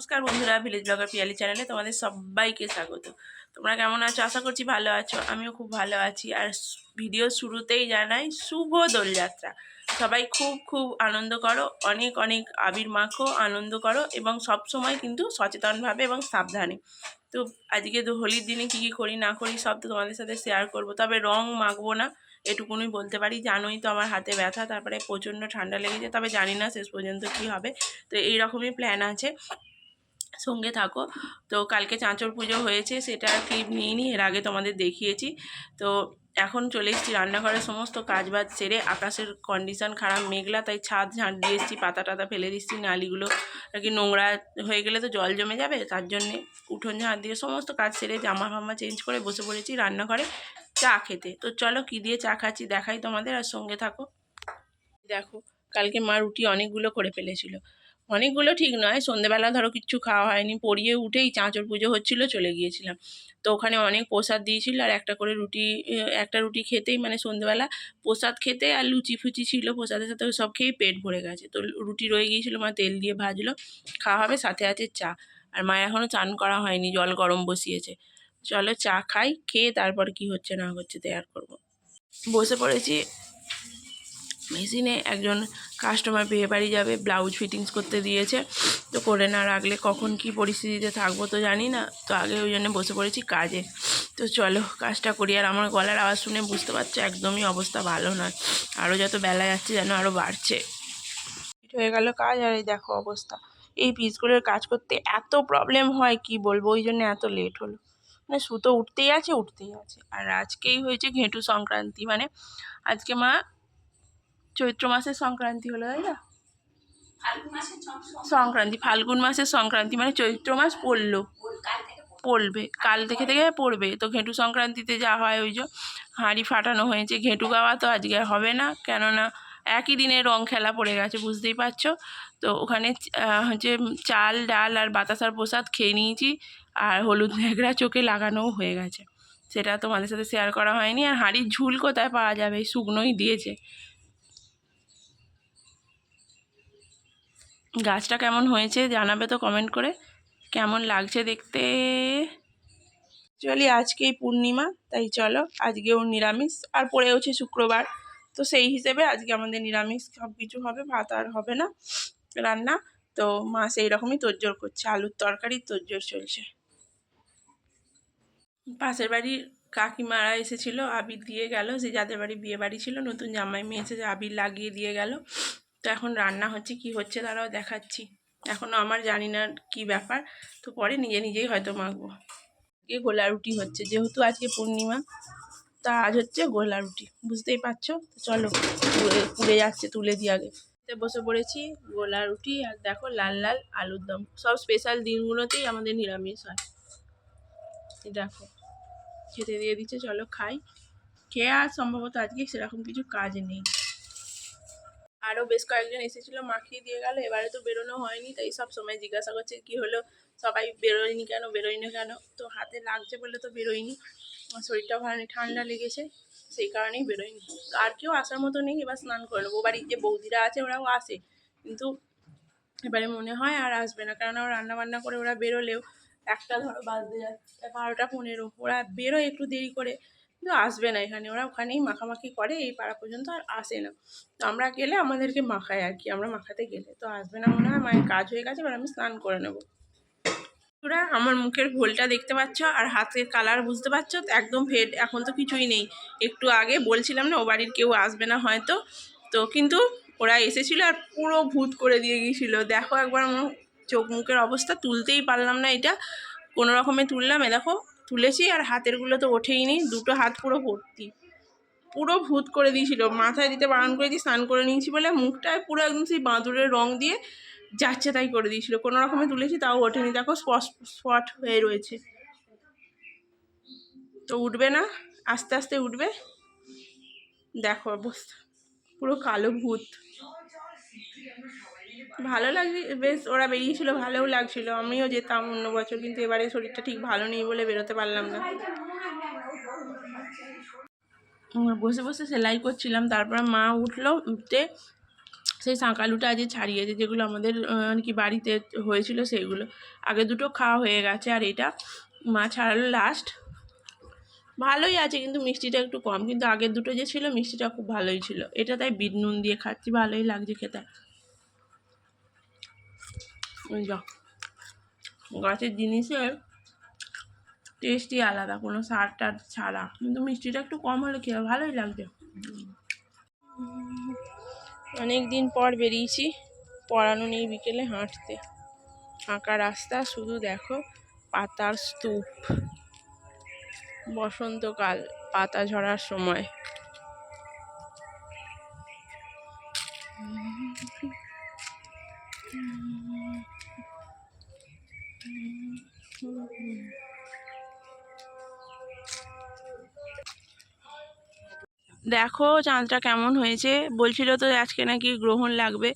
নমস্কার বন্ধুরা village blogger Piyali চ্যানেলে তোমাদের সবাইকে স্বাগত। তোমরা কেমন আছো? আশা করছি ভালো আছো। আমিও খুব ভালো আছি। আর ভিডিও শুরুতেই জানাই শুভ দোলযাত্রা। সবাই খুব খুব আনন্দ করো, অনেক অনেক আবির মাখো, আনন্দ করো এবং সব সময় কিন্তু সচেতনভাবে এবং সাবধানে। তো আজকে তো হোলির দিনে কী কী করি, না করি সব তো তোমাদের সাথে শেয়ার করব। তবে রং মাখবো না, এটুকুনই বলতে পারি। জানোই তো আমার হাতে ব্যথা, তারপরে প্রচণ্ড ঠান্ডা লেগেছে, তবে জানি না শেষ পর্যন্ত কি হবে। তো এই রকমই প্ল্যান আছে। সঙ্গে থাকো। তো কালকে চাঁচর পুজো হয়েছে, সেটা ক্লিপ নিয়ে নিই এর আগে তোমাদের দেখিয়েছি। তো এখন চলে এসেছি রান্নাঘরের সমস্ত কাজ বাজ সেরে, আকাশের কন্ডিশন খারাপ, মেঘলা, তাই ছাদ ঝাঁট দিয়ে এসেছি, পাতা টাতা ফেলে দিচ্ছি, নালিগুলো আর কি নোংরা হয়ে গেলে তো জল জমে যাবে, তার জন্যে উঠোন ঝাঁট দিয়ে সমস্ত কাজ সেরে জামা ফামা চেঞ্জ করে বসে পড়েছি রান্নাঘরে চা খেতে। তো চলো কী দিয়ে চা খাচ্ছি দেখাই তোমাদের, আর সঙ্গে থাকো। দেখো, কালকে মা রুটি অনেকগুলো করে ফেলেছিল। অনেকগুলো ঠিক নয়। সন্ধেবেলা ধরো কিচ্ছু খাওয়া হয়নি, পড়িয়ে উঠেই চাঁচর পুজো হচ্ছিল, চলে গিয়েছিলাম। তো ওখানে অনেক প্রসাদ দিয়েছিল আর একটা করে রুটি একটা রুটি খেতেই মানে সন্ধেবেলা প্রসাদ খেতে আর লুচি ফুচি ছিল, প্রসাদের সাথে সব খেয়েই পেট ভরে গেছে। তো রুটি রয়ে গিয়েছিল, মা তেল দিয়ে ভাজলো, খাওয়া হবে, সাথে আছে চা। আর মা এখনও চান করা হয়নি, জল গরম বসিয়েছে। চলো চা খাই, খেয়ে তারপর কি হচ্ছে না হচ্ছে তৈয়ার করব। বসে পড়েছি মেশিনে একজন কাস্টমার বিয়ে বাড়ি যাবে ব্লাউজ ফিটিংস করতে দিয়েছে। তো করে না রাখলে কখন কি পরিস্থিতিতে থাকব তো জানি না। তো আগে ওই জন্য বসে পড়েছি কাজে। তো চলো কাজটা করি। আর আমার গলার আওয়াজ শুনে বুঝতে পারছ একদমই অবস্থা ভালো নয়। আরও যত বেলা যাচ্ছে যেন আরও বাড়ছে। হয়ে গেল কাজ আর এই দেখো অবস্থা। এই পিসগুলোর কাজ করতে এত প্রবলেম হয়, কি বলব? ওই জন্য এত লেট হলো। মানে সুতো উঠতেই আছে উঠতেই আছে। আর আজকেই হয়েছে ঘেঁটু সংক্রান্তি। মানে আজকে মা চৈত্র মাসের সংক্রান্তি হলো তাই না? সংক্রান্তি ফাল্গুন মাসের সংক্রান্তি মানে চৈত্র মাস পড়ল। পড়বে কাল থেকে থেকে পড়বে। তো ঘেঁটু সংক্রান্তিতে যা হয় ওই যে হাঁড়ি ফাটানো হয়েছে ঘেঁটু গাওয়া তো আজকে হবে না কেননা একই দিনে রং খেলা পড়ে গেছে বুঝতেই পারছ? তো ওখানে হচ্ছে চাল ডাল আর বাতাসার প্রসাদ খেয়ে নিয়েছি আর হলুদ ন্যাকড়া চোখে লাগানোও হয়ে গেছে। সেটা তোমাদের সাথে শেয়ার করা হয়নি। আর হাঁড়ির ঝুল কোথায় পাওয়া যাবে? শুকনোই দিয়েছে। গাছটা কেমন হয়েছে জানাবে তো কমেন্ট করে। কেমন লাগছে দেখতে? চলি আজকেই পূর্ণিমা, তাই চলো, আজকেও নিরামিষ, আর পড়েওছে শুক্রবার। তো সেই হিসেবে আজকে আমাদের নিরামিষ সব কিছু হবে, ভাত আর হবে না রান্না। তো মা সেই রকমই তোরজোর করছে, আলুর তরকারির তোরজোর চলছে। পাশের বাড়ির কাকিমারা এসেছিল, আবির দিয়ে গেল, যে যাদের বাড়ি বিয়ে বাড়ি ছিল, নতুন জামাই মেয়ে এসে আবির লাগিয়ে দিয়ে গেল। তো এখন রান্না হচ্ছে, কি হচ্ছে তারাও দেখাচ্ছি। এখনও আমার জানি না কি ব্যাপার, তো পরে নিজে নিজেই হয়তো মাখবো। আজকে গোলা রুটি হচ্ছে, যেহেতু আজকে পূর্ণিমা, তা আজ হচ্ছে গোলা রুটি বুঝতেই পারছ? চলো, পুড়ে যাচ্ছে, তুলে দিয়ে আগে। বসে পড়েছি গোলা রুটি আর দেখো লাল লাল আলুর দম। সব স্পেশাল দিনগুলোতেই আমাদের নিরামিষ হয়। দেখো, খেতে দিয়ে দিচ্ছে, চলো খাই। খেয়ে আর সম্ভবত আজকে সেরকম কিছু কাজ নেই। আরও বেশ কয়েকজন এসেছিল, মাখিয়ে দিয়ে গেল, এবারে তো বেরোনো হয়নি, তাই সব সময় জিজ্ঞাসা করছে, কি হলো? সবাই বেরোয়নি কেন? বেরোয়নি কেন? তো হাতে লাগছে বলে তো বেরোয়নি। শরীরটাও ভালো ঠান্ডা লেগেছে, সেই কারণেই বেরোয়নি। আর কেউ আসার মতো নেই, এবার স্নান করে নেব। বাড়ির যে বৌদিরা আছে, ওরাও আসে, কিন্তু এবারে মনে হয় আর আসবে না কারণ ওরা রান্না বান্না করে ওরা বেরোলেও একটা ধরো বাজতে যাচ্ছে বারোটা পনেরো, ওরা বেরোয় একটু দেরি করে। কিন্তু আসবে না এখানে। ওরা ওখানেই মাখামাখি করে, এই পাড়া পর্যন্ত আর আসে না। তো আমরা গেলে আমাদেরকে মাখায় আর কি, আমরা মাখাতে গেলে। তো আসবে না মনে হয়, মায়ের কাজ হয়ে গেছে, এবার আমি স্নান করে নেব। তোরা আমার মুখের ভোলটা দেখতে পাচ্ছ আর হাতের কালার বুঝতে পারছ? একদম ফেড এখন তো কিছুই নেই। একটু আগে বলছিলাম না, ও বাড়ির কেউ আসবে না হয়তো। তো কিন্তু ওরা এসেছিল আর পুরো ভূত করে দিয়ে গিয়েছিল। দেখো একবার আমার চোখ মুখের অবস্থা, তুলতেই পারলাম না এটা। কোনো রকমে তুললাম, এ দেখো তুলেছি আর হাতেরগুলো তো ওঠেই নি, দুটো হাত পুরো ভর্তি। পুরো ভূত করে দিয়েছিল। মাথায় দিতে বারণ করে দিয়ে স্নান করে নিয়েছি বলে মুখটায় পুরো একদম সেই বাঁদুরের রং দিয়ে যাচ্ছে তাই করে দিয়েছিল। কোনো রকমে তুলেছি, তাও ওঠেনি। দেখো স্পট হয়ে রয়েছে। তো উঠবে না? আস্তে আস্তে উঠবে? দেখো অবস্থা। পুরো কালো ভূত। ভালো লাগছে, বেশ ওরা বেরিয়েছিল, ভালোও লাগছিল। আমিও যেতাম অন্য বছর, কিন্তু এবারে শরীরটা ঠিক ভালো নেই বলে বেরোতে পারলাম না। বসে বসে সেলাই করছিলাম, তারপর মা উঠল উঠতে সেই শাঁকালুটা আজকে ছাড়িয়েছে, যেগুলো আমাদের কি বাড়িতে হয়েছিল সেগুলো। আগে দুটো খাওয়া হয়ে গেছে, আর এটা মা ছাড়ালো লাস্ট ভালোই আছে, কিন্তু মিষ্টিটা একটু কম, কিন্তু আগের দুটো যে ছিল, মিষ্টিটা খুব ভালোই ছিল। এটা তাই বিট নুন দিয়ে খাচ্ছি, ভালোই লাগছে খেতে। যা। গাছের জিনিসের টেস্টই আলাদা, কোনো সার টার ছাড়া। কিন্তু মিষ্টিটা একটু কম হলে খেয়ে ভালোই লাগবে। অনেক দিন পর বেরিয়েছি, পড়ানো নেই বিকেলে হাঁটতে। ফাঁকা রাস্তা, শুধু দেখো পাতার স্তূপ। বসন্তকাল, পাতা ঝরার সময়। দেখো চাঁদটা কেমন হয়েছে। বলছিল তো আজকে নাকি গ্রহণ লাগবে।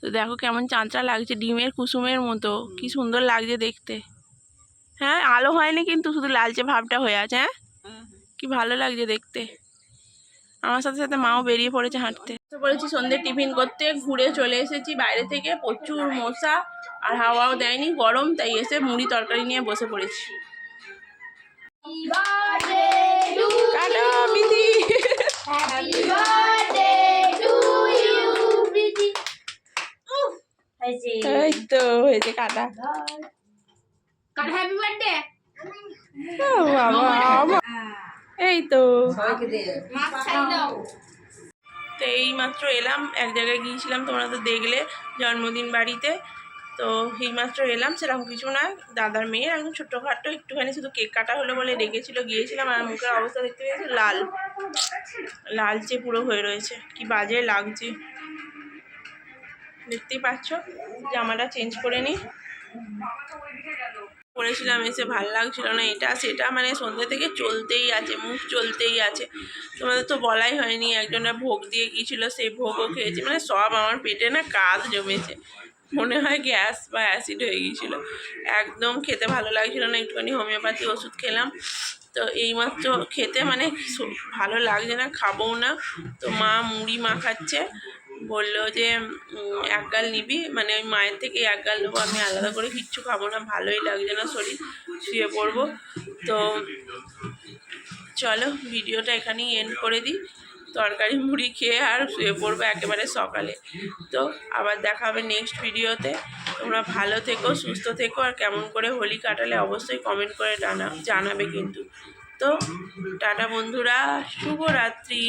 তো দেখো কেমন চাঁদটা লাগছে ডিমের কুসুমের মতো। কি সুন্দর লাগছে দেখতে। হ্যাঁ আলো হয়নি কিন্তু শুধু লালচে ভাবটা হয়ে আছে হ্যাঁ? কি ভালো লাগছে দেখতে। আমার সাথে সাথে মাও বেরিয়ে পড়েছে হাঁটতে। তো বলেছি সন্ধ্যে টিফিন করতে ঘুরে চলে এসেছি। বাইরে থেকে প্রচুর মশা আর হাওয়াও দেয়নি গরম তাই এসে মুড়ি তরকারি নিয়ে বসে পড়েছি। এই তো হয়েছে কাটা। হ্যাপি বার্থডে ও বাবা বাবা। এই তো। মাছ খাই দাও। তো এই মাত্র এলাম, এক জায়গায় গিয়েছিলাম, তোমরা তো দেখলে, জন্মদিন বাড়িতে। তো এইমাত্র এলাম, সেরকম কিছু না, দাদার মেয়ে একদম ছোট্টখাট্টো, একটুখানি শুধু কেক কাটা হলো বলে ডেকেছিল, গিয়েছিলাম, আর মুখের অবস্থা দেখতে পেয়েছি লাল। লালচে পুরো হয়ে রয়েছে, কি বাজে লাগছে। দেখতেই পাচ্ছ, জামাটা চেঞ্জ করে নিই পরেছিলাম এসে ভালো লাগছিল না, এটা সেটা মানে সন্ধ্যে থেকে চলতেই আছে, মুখ চলতেই আছে। তোমাদের তো বলাই হয়নি, একজনের ভোগ দিয়ে গিয়েছিল, সেই ভোগও খেয়েছি মানে সব আমার পেটে না কাজ জমেছে। মনে হয় গ্যাস বা অ্যাসিড হয়ে গিয়েছিল। একদম খেতে ভালো লাগছিল না, একটুখানি হোমিওপ্যাথি ওষুধ খেলাম। তো এইমাত্র খেতে মানে ভালো লাগছে না, খাবও না। তো মা মুড়ি মাখাচ্ছে বলল যে এক গাল নিবি। মানে ওই মায়ের থেকে এক গাল নেব আমি আলাদা করে কিচ্ছু খাব না ভালোই লাগছে না শরীর শুয়ে পড়ব। তো চলো ভিডিওটা এখানেই এন্ড করে দিই। তরকারি মুড়ি খেয়ে আর শুয়ে পড়ব একেবারে সকালে। তো আবার দেখা হবে নেক্সট ভিডিওতে। তোমরা ভালো থেকো সুস্থ থেকো আর কেমন করে হোলি কাটালে অবশ্যই কমেন্ট করে জানা জানাবে কিন্তু। তো টাটা বন্ধুরা শুভরাত্রি।